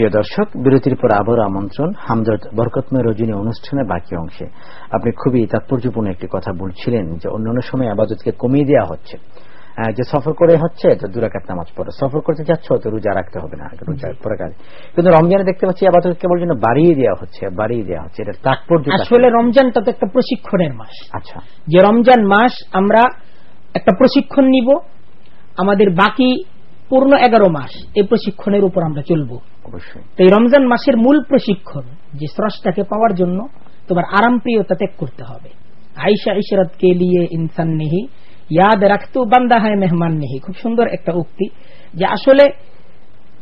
প্রিয় দর্শক বিরতির পর আবারও আমন্ত্রণ হামদর্দ বরকতময় রজনী অনুষ্ঠানের বাকি অংশে। আপনি খুবই তাৎপর্যপূর্ণ একটি কথা বলছিলেন যে অন্যান্য সময় আবাদতকে কমিয়ে দেওয়া হচ্ছে। যে সফর করে হচ্ছে তো দুরাকাত নামাজ পড়ো। সফর করতে যাচ্ছ তো রোজা রাখতে হবে না রোজা পরে কাজ। কিন্তু রমজানে দেখতে পাচ্ছি আবাদত কেবল যেন বাড়িয়ে দেওয়া হচ্ছে বাড়িয়ে দেওয়া হচ্ছে। এটা তাৎপর্য আসলে রমজানটা তো একটা প্রশিক্ষণের মাস। আচ্ছা। যে রমজান মাস আমরা একটা প্রশিক্ষণ নিব আমাদের বাকি পূর্ণ এগারো মাস এই প্রশিক্ষণের উপর আমরা চলবো। এই রমজান মাসের মূল প্রশিক্ষণ যে স্রষ্টাকে পাওয়ার জন্য তোমার আরাম প্রিয়তা ত্যাগ করতে হবে। আইসা ইশরত কে লিয়ে ইনসান নেহি ইয়াদ রাখতু বান্দা হয় মেহমান নেহি। খুব সুন্দর একটা উক্তি যে আসলে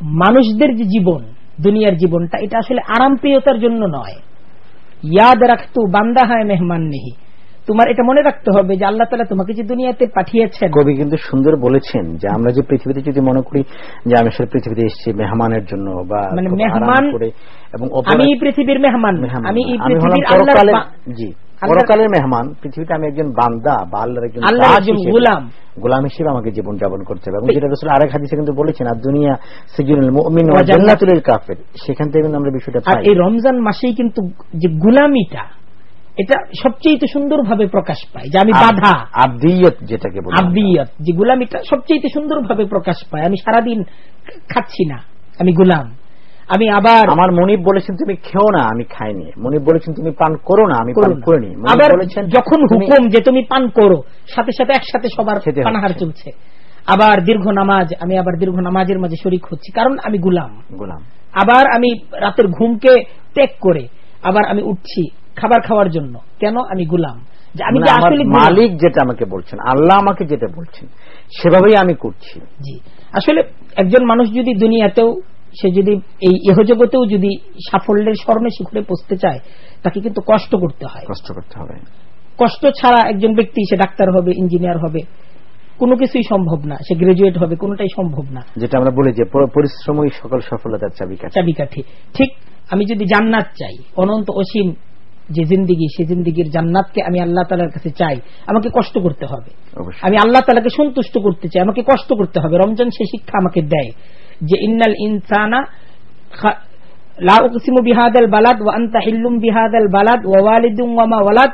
মানুষদের যে জীবন দুনিয়ার জীবনটা এটা আসলে আরাম প্রিয়তার জন্য নয়। ইয়াদ রাখতু বান্দা হয় মেহমান নেহি। তোমার এটা মনে রাখতে হবে যে আল্লাহ তালা তোমাকে যে দুনিয়াতে পাঠিয়েছেন। কবি কিন্তু সুন্দর বলেছেন যে আমরা যে পৃথিবীতে যদি মনে করি যে আমি আসলে পৃথিবীতে এসেছি মেহমানের জন্য বা মানে মেহমান- করে এবং আমি এই পৃথিবীর মেহমান। আমি এই পৃথিবীর বা- জি পরকালের মেহমান। পৃথিবীতে আমি একজন বান্দা বা আল্লাহর একজন গোলাম। গোলাম হিসেবে আমাকে জীবন যাপন করতে হবে। এবং যেটা রসুল আরেক হাদিসে কিন্তু বলেছেন আর দুনিয়া সিজনুল মুমিন ওয়া জান্নাতুল কাফির। সেখান থেকে কিন্তু আমরা বিষয়টা আর পাই। এই রমজান মাসেই কিন্তু যে গুলামিটা এটা সবচেয়ে সুন্দরভাবে প্রকাশ পায় যে আমি বাধা। আব্দিয়ত যেটাকে বলি। আমরা। আব্দিয়ত যে গুলামিটা সবচেয়ে সুন্দরভাবে প্রকাশ পায়। আমি সারাদিন খাচ্ছি না আমি গুলাম। আমি আবার আমার মনিব বলেছেন তুমি খেও না আমি খাইনি মনিব বলেছেন তুমি পান করো না আমি পান করিনি আবার বলেছেন যখন হুকুম যে তুমি পান করো সাথে সাথে একসাথে সবার খেতে পানাহার চলছে। আবার দীর্ঘ নামাজ আমি আবার দীর্ঘ নামাজের মাঝে শরিক হচ্ছি কারণ আমি গুলাম। গুলাম। আবার আমি রাতের ঘুমকে ত্যাগ করে আবার আমি উঠছি। খাবার খাওয়ার জন্য। কেন? আমি গুলাম। আমি। মালিক যেটা আমাকে বলছেন আল্লাহ আমাকে যেটা বলছেন সেভাবেই আমি করছি। জি। আসলে একজন মানুষ যদি দুনিয়াতেও সে যদি এই ইহজগতেও যদি সাফল্যের স্বর্ণে শিখরে পৌঁছতে চায় তাকে কিন্তু কষ্ট করতে হয়। কষ্ট করতে হবে। কষ্ট ছাড়া একজন ব্যক্তি সে ডাক্তার হবে ইঞ্জিনিয়ার হবে কোনো কিছুই সম্ভব না। সে গ্রাজুয়েট হবে কোনোটাই সম্ভব না। যেটা আমরা বলি যে পরিশ্রমই সকল সফলতার চাবিকাঠি। চাবিকাঠি। ঠিক আমি যদি জান্নাত চাই অনন্ত অসীম যে জিন্দিগি সে জিন্দিগির জান্নাতকে আমি আল্লাহ তালার কাছে চাই আমাকে কষ্ট করতে হবে। আমি আল্লাহ তালাকে সন্তুষ্ট করতে চাই আমাকে কষ্ট করতে হবে। রমজান সে শিক্ষা আমাকে দেয় যে ইন্নাল ইনসানা লা উকসিমু বিহাদাল বালাদ ওয়া আনতা হিল্লুম বিহাদাল বালাদ ওয়া ওয়ালিদুম ওয়া মা ওয়ালাদ।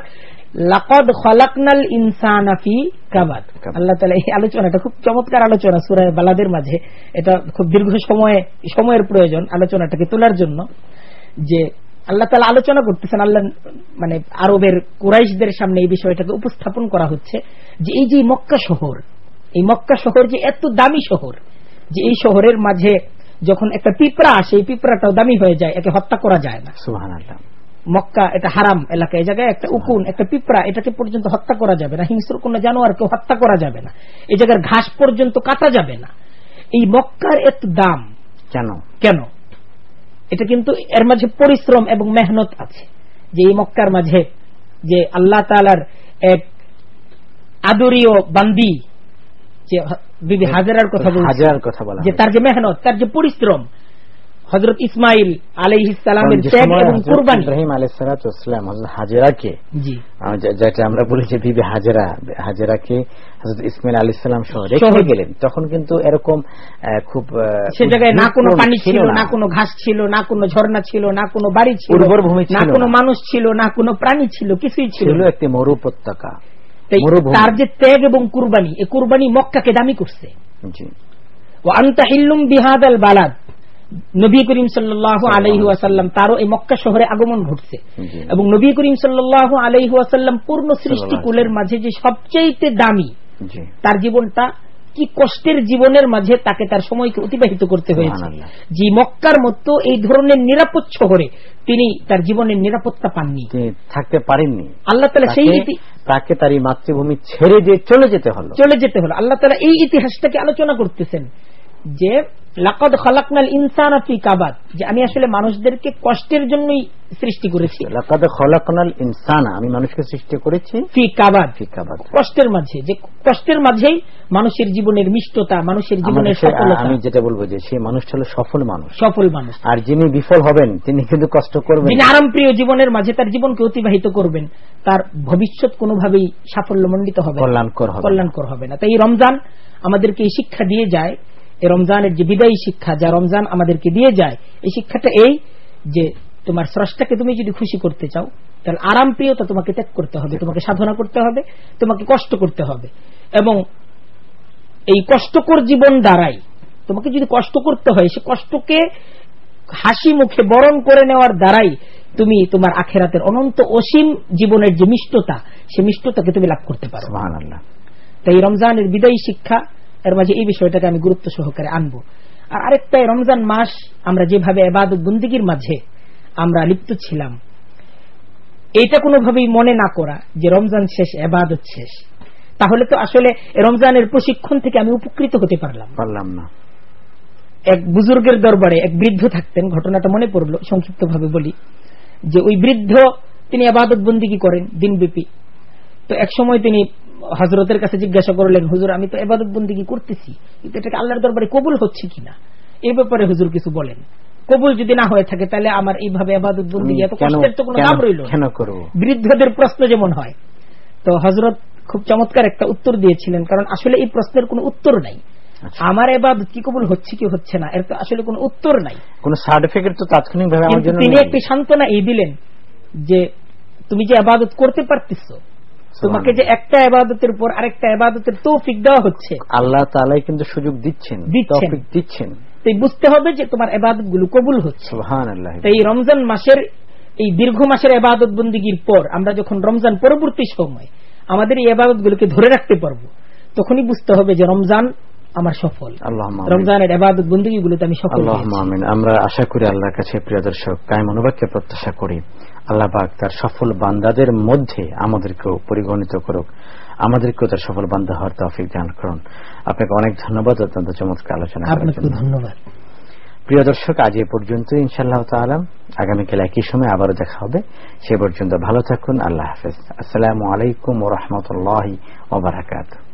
লাকাদ খালাকনাল ইনসানা ফি কাবাদ। কাবাদ। আল্লাহ তাআলা এই আলোচনাটা খুব চমৎকার আলোচনা সূরা বালাদের মাঝে। এটা খুব দীর্ঘ সময়ে সময়ের প্রয়োজন আলোচনাটাকে তোলার জন্য যে আল্লাহ তালা আলোচনা করতেছেন আল্লাহ মানে আরবের কুরাইশদের সামনে এই বিষয়টাকে উপস্থাপন করা হচ্ছে যে এই যে মক্কা শহর এই মক্কা শহর যে এত দামি শহর যে এই শহরের মাঝে যখন একটা পিঁপড়া আসে এই পিঁপড়াটাও দামি হয়ে যায় একে হত্যা করা যায় না। মক্কা এটা হারাম এলাকা এই জায়গায় একটা উকুন একটা পিঁপড়া এটাকে পর্যন্ত হত্যা করা যাবে না হিংস্র কোন জানোয়ারকে হত্যা করা যাবে না এই জায়গার ঘাস পর্যন্ত কাটা যাবে না। এই মক্কার এত দাম কেন? কেন? এটা কিন্তু এর মাঝে পরিশ্রম এবং মেহনত আছে। যে এই মক্কার মাঝে যে আল্লাহ তালার এক আদরীয় বান্দি যে বিবি হাজারার কথা বলছি হাজার কথা বলা যে তার যে মেহনত তার যে পরিশ্রম হজরত ইসমাইল আলাইহিসালামের ত্যাগ এবং কুরবানি। ইব্রাহিম আলাইহিসসালাম হযরত হাজেরাকে জি। যেটা আমরা বলি যে বিবি হাজেরা হাজেরাকে হযরত ইসমাইল আলাইহিস সালাম সহ সহ রেখে গেলেন। তখন কিন্তু এরকম খুব সে জায়গায় না কোনো পানি ছিল না। কোনো ঘাস ছিল না কোনো ঝর্ণা ছিল না কোনো বাড়ি ছিল উর্বর ভূমি না কোনো মানুষ ছিল না কোনো প্রাণী ছিল কিছুই ছিল ছিল একটি মরু উপত্যকা তার যে ত্যাগ এবং কুরবানি এই কুরবানি মক্কাকে দামি করছে। জি। ও আন্তা হিল্লুম বিহাদাল বালাদ। নবী করিম সাল্লাহ আলহি ওয়াসাল্লাম তারও এই মক্কা শহরে আগমন ঘটছে। এবং নবী করিম সাল্লাহ আলহি ওয়াসাল্লাম পূর্ণ সৃষ্টিকুলের মাঝে যে সবচেয়ে দামি তার জীবনটা কি কষ্টের জীবনের মাঝে তাকে তার সময়কে অতিবাহিত করতে হয়েছে। যে মক্কার মতো এই ধরনের নিরাপদ শহরে তিনি তার জীবনের নিরাপত্তা পাননি। থাকতে পারেননি। আল্লাহ তালা সেই তাকে তার এই মাতৃভূমি ছেড়ে দিয়ে চলে যেতে হলো। চলে যেতে হলো। আল্লাহ তালা এই ইতিহাসটাকে আলোচনা করতেছেন যে লাকদ খালাকনাল ইনসান ফি কাবাদ যে আমি আসলে মানুষদেরকে কষ্টের জন্যই সৃষ্টি করেছি। লাকাদ খলাকনাল ইনসানা আমি মানুষকে সৃষ্টি করেছি ফি কাবাদ। ফিকাবাদ কষ্টের মাঝে যে কষ্টের মাঝেই মানুষের জীবনের মিষ্টতা মানুষের জীবনের সফলতা। আমি যেটা বলব যে সেই মানুষটা হলো সফল মানুষ। সফল মানুষ। আর যিনি বিফল হবেন তিনি কিন্তু কষ্ট করবেন। যিনি আরামপ্রিয় জীবনের মাঝে তার জীবনকে অতিবাহিত করবেন তার ভবিষ্যৎ কোনোভাবেই সাফল্যমণ্ডিত হবে কল্যাণকর হবে। কল্যাণকর হবে না। তাই এই রমজান আমাদেরকে এই শিক্ষা দিয়ে যায় এই রমজানের যে বিদায়ী শিক্ষা যা রমজান আমাদেরকে দিয়ে যায় এই শিক্ষাটা এই যে তোমার স্রষ্টাকে তুমি যদি খুশি করতে চাও তাহলে আরাম প্রিয়তা তোমাকে ত্যাগ করতে হবে তোমাকে সাধনা করতে হবে তোমাকে কষ্ট করতে হবে। এবং এই কষ্টকর জীবন দ্বারাই তোমাকে যদি কষ্ট করতে হয় সে কষ্টকে হাসি মুখে বরণ করে নেওয়ার দ্বারাই তুমি তোমার আখেরাতের অনন্ত অসীম জীবনের যে মিষ্টতা সে মিষ্টতাকে তুমি লাভ করতে পারো। তাই রমজানের বিদায়ী শিক্ষা এর মাঝে এই বিষয়টাকে আমি গুরুত্ব সহকারে আনব। আর আরেকটা রমজান মাস আমরা যেভাবে এবাদত বন্দিগির মাঝে আমরা লিপ্ত ছিলাম এইটা কোনোভাবেই মনে না করা যে রমজান শেষ এবাদত শেষ। তাহলে তো আসলে রমজানের প্রশিক্ষণ থেকে আমি উপকৃত হতে পারলাম। পারলাম না। এক বুজুর্গের দরবারে এক বৃদ্ধ থাকতেন ঘটনাটা মনে পড়ল সংক্ষিপ্তভাবে বলি যে ওই বৃদ্ধ তিনি আবাদত বন্দিগি করেন দিনব্যাপী। তো এক সময় তিনি হজরতের কাছে জিজ্ঞাসা করলেন হুজুর আমি তো এবাদত বন্দিগি করতেছি? কিন্তু এটাকে আল্লাহর দরবারে কবুল হচ্ছে কিনা? এই ব্যাপারে হুজুর কিছু বলেন। কবুল যদি না হয়ে থাকে তাহলে আমার এইভাবে আবাদত বন্দিগি এত কষ্টের তো কোনো দাম রইল বৃদ্ধদের প্রশ্ন যেমন হয় তো হজরত খুব চমৎকার একটা উত্তর দিয়েছিলেন কারণ আসলে এই প্রশ্নের কোনো উত্তর নাই। আচ্ছা। আমার এবাদত কি কবুল হচ্ছে কি হচ্ছে না এর তো আসলে কোনো উত্তর নাই। কোন সার্টিফিকেট তো কিন্তু জন্য তিনি একটি সান্ত্বনা এই দিলেন যে তুমি যে আবাদত করতে পারতেছ তোমাকে যে একটা আবাদতের উপর আরেকটা আবাদতের তৌফিক দেওয়া হচ্ছে। আল্লাহ তালাই কিন্তু সুযোগ দিচ্ছেন দিচ্ছেন। তৌফিক দিচ্ছেন। তাই বুঝতে হবে যে তোমার আবাদতগুলো কবুল হচ্ছে। এই রমজান মাসের এই দীর্ঘ মাসের আবাদত বন্দীগীর পর আমরা যখন রমজান পরবর্তী সময় আমাদের এই আবাদত গুলোকে ধরে রাখতে পারব তখনই বুঝতে হবে যে রমজান আমার সফল। রমজানের আবাদত বন্দিগি গুলোতে আমি সফল আমিন। আমরা আশা করি আল্লাহর কাছে প্রিয় দর্শক কায় মনোবাক্যে প্রত্যাশা করি আল্লাহ পাক তার সফল বান্দাদের মধ্যে আমাদেরকেও পরিগণিত করুক। আমাদেরকেও তার সফল বান্দা হওয়ার তৌফিক দান করুন। আপনাকে অনেক ধন্যবাদ অত্যন্ত চমৎকার আলোচনা ধন্যবাদ। প্রিয় দর্শক আজ এ পর্যন্ত ইনশাআল্লাহ তাআলা। আগামীকাল একই সময় আবারও দেখা হবে। সে পর্যন্ত ভালো থাকুন আল্লাহ হাফেজ। আসসালামু আলাইকুম ওয়া রাহমাতুল্লাহি ওয়া বারাকাতুহু।